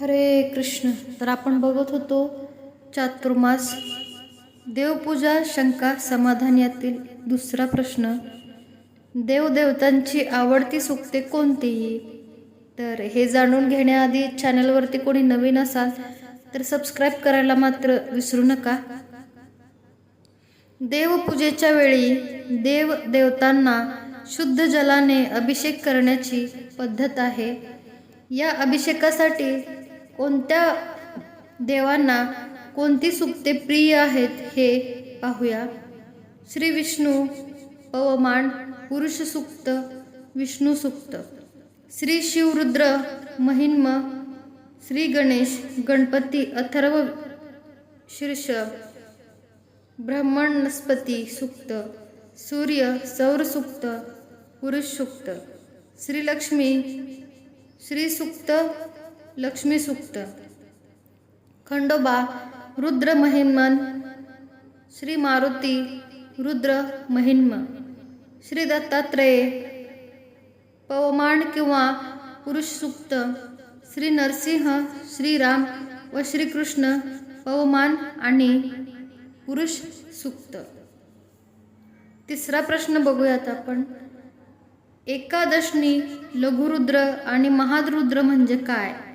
हरे कृष्ण तर आपण बघत होतो चातुर्मास. देवपूजा शंका समाधान यातील दुसरा प्रश्न. देवदेवतांची आवडती सुक्ते कोणती? तर हे जाणून घेण्याआधी चॅनलवरती कोणी नवीन असाल तर सबस्क्राईब करायला मात्र विसरू नका. देवपूजेच्या वेळी देव देवतांना शुद्ध जलाने अभिषेक करण्याची पद्धत आहे. या अभिषेकासाठी कोणत्या देवांना कोणती सुक्ते प्रिय आहेत हे पाहूया. श्री विष्णू पवमान पुरुष सुक्त विष्णू सुक्त श्री शिवरुद्र महिन्म श्री गणेश गणपती अथर्व शीर्ष ब्रह्मणस्पती सुक्त सूर्य सौरसुक्त पुरुष सुक्त श्रीलक्ष्मी श्रीसुक्त लक्ष्मी सुक्त। खंडोबा रुद्र महिन्मन श्री मारुती रुद्र महिन्म श्री दत्तात्रेय। पवमान किंवा पुरुष सुक्त। श्री नरसिंह श्रीराम व श्रीकृष्ण पवमान आणि पुरुष सुक्त। तिसरा प्रश्न बघूयात आपण. एकादशनी लघुरुद्र आणि महारुद्र म्हणजे काय?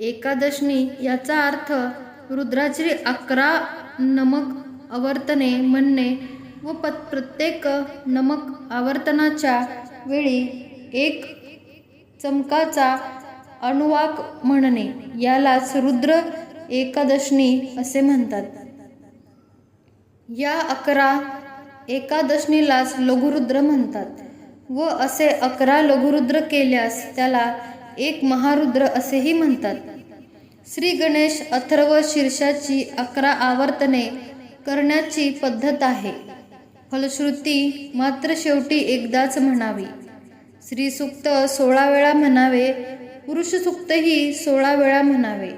एकादशनी याचा अर्थ रुद्राची अकरा नमक आवर्तने म्हणणे व प प्रत्येक नमक आवर्तनाच्या वेळी एक चमकाचा अनुवाक म्हणणे. यालाच रुद्र एकादशनी असे म्हणतात. या अकरा एकादशनीलाच लघुरुद्र म्हणतात व असे अकरा लघुरुद्र केल्यास त्याला एक महारुद्र असेही म्हणतात. श्री गणेश अथर्व शीर्षाची अकरा आवर्तने करण्याची पद्धत आहे. फलश्रुती मात्र शेवटी एकदाच म्हणावी. श्री सुक्त सोळा वेळा म्हणावे पुरुष सुक्तही सोळा वेळा म्हणावे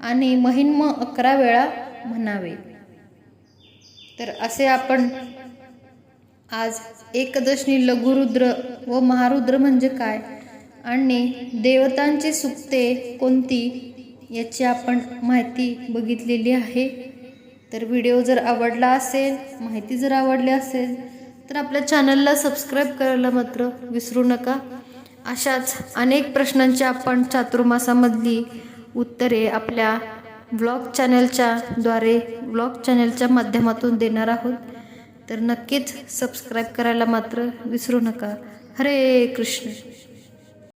आणि महिन्म अकरा वेळा म्हणावे. तर असे आपण आज एकदशनी लघुरुद्र व महारुद्र म्हणजे काय? आणि देवतांची सुक्ते कोणती याची आपण माहिती बघितलेली आहे. तर व्हिडिओ जर आवडला असेल माहिती जर आवडली असेल तर आपल्या चॅनलला सबस्क्राईब करायला मात्र विसरू नका. अशाच अनेक प्रश्नांची आपण चातुर्मासामधली उत्तरे आपल्या ब्लॉग चॅनलच्या द्वारे ब्लॉग चॅनलच्या माध्यमातून देणार आहोत. तर नक्कीच सबस्क्राईब करायला मात्र विसरू नका. हरे कृष्ण.